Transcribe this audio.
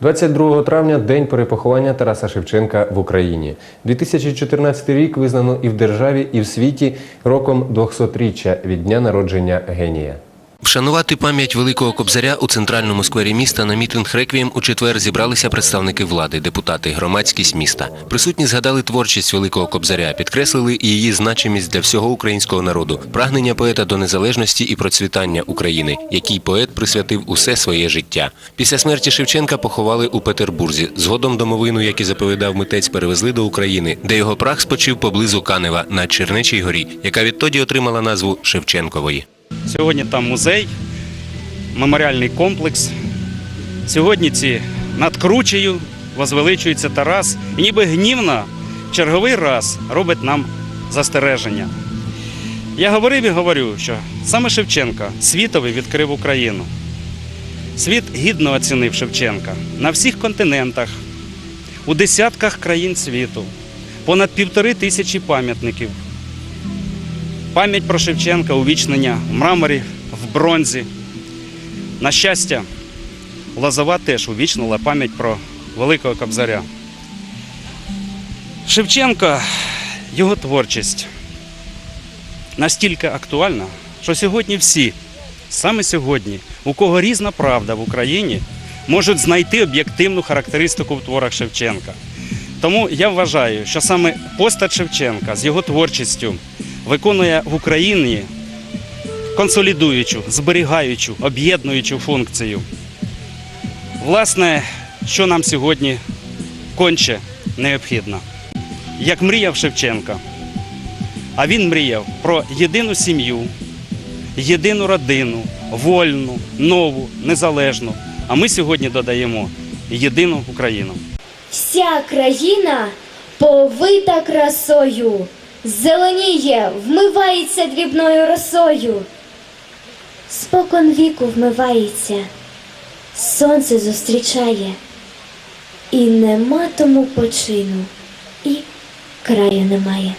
22 травня день перепоховання Тараса Шевченка в Україні. 2014 рік визнано і в державі, і в світі роком 200-річчя від дня народження генія. Вшанувати пам'ять великого кобзаря у центральному сквері міста на мітинг реквієм у четвер зібралися представники влади, депутати, громадськість міста. Присутні згадали творчість великого кобзаря, підкреслили її значимість для всього українського народу, прагнення поета до незалежності і процвітання України, який поет присвятив усе своє життя. Після смерті Шевченка поховали у Петербурзі. Згодом домовину, як і заповідав митець, перевезли до України, де його прах спочив поблизу Канева на Чернечій горі, яка відтоді отримала назву Шевченкової. Сьогодні там музей, меморіальний комплекс. Сьогодні ці над кручею возвеличується Тарас і ніби гнівно черговий раз робить нам застереження. Я говорив і говорю, що саме Шевченка світові відкрив Україну. Світ гідно оцінив Шевченка на всіх континентах, у десятках країн світу, понад півтори тисячі пам'ятників. Пам'ять про Шевченка, увічнення в мраморі, в бронзі. На щастя, Лозова теж увічнила пам'ять про Великого Кобзаря. Шевченка, його творчість настільки актуальна, що сьогодні всі, саме сьогодні, у кого різна правда в Україні, можуть знайти об'єктивну характеристику в творах Шевченка. Тому я вважаю, що саме постать Шевченка з його творчістю виконує в Україні консолідуючу, зберігаючу, об'єднуючу функцію. Власне, що нам сьогодні конче необхідно. Як мріяв Шевченка, а він мріяв про єдину сім'ю, єдину родину, вольну, нову, незалежну. А ми сьогодні додаємо єдину Україну. Вся країна повита красою, зеленіє, вмивається дрібною росою. Спокон віку вмивається, сонце зустрічає, і нема тому почину, і краю немає.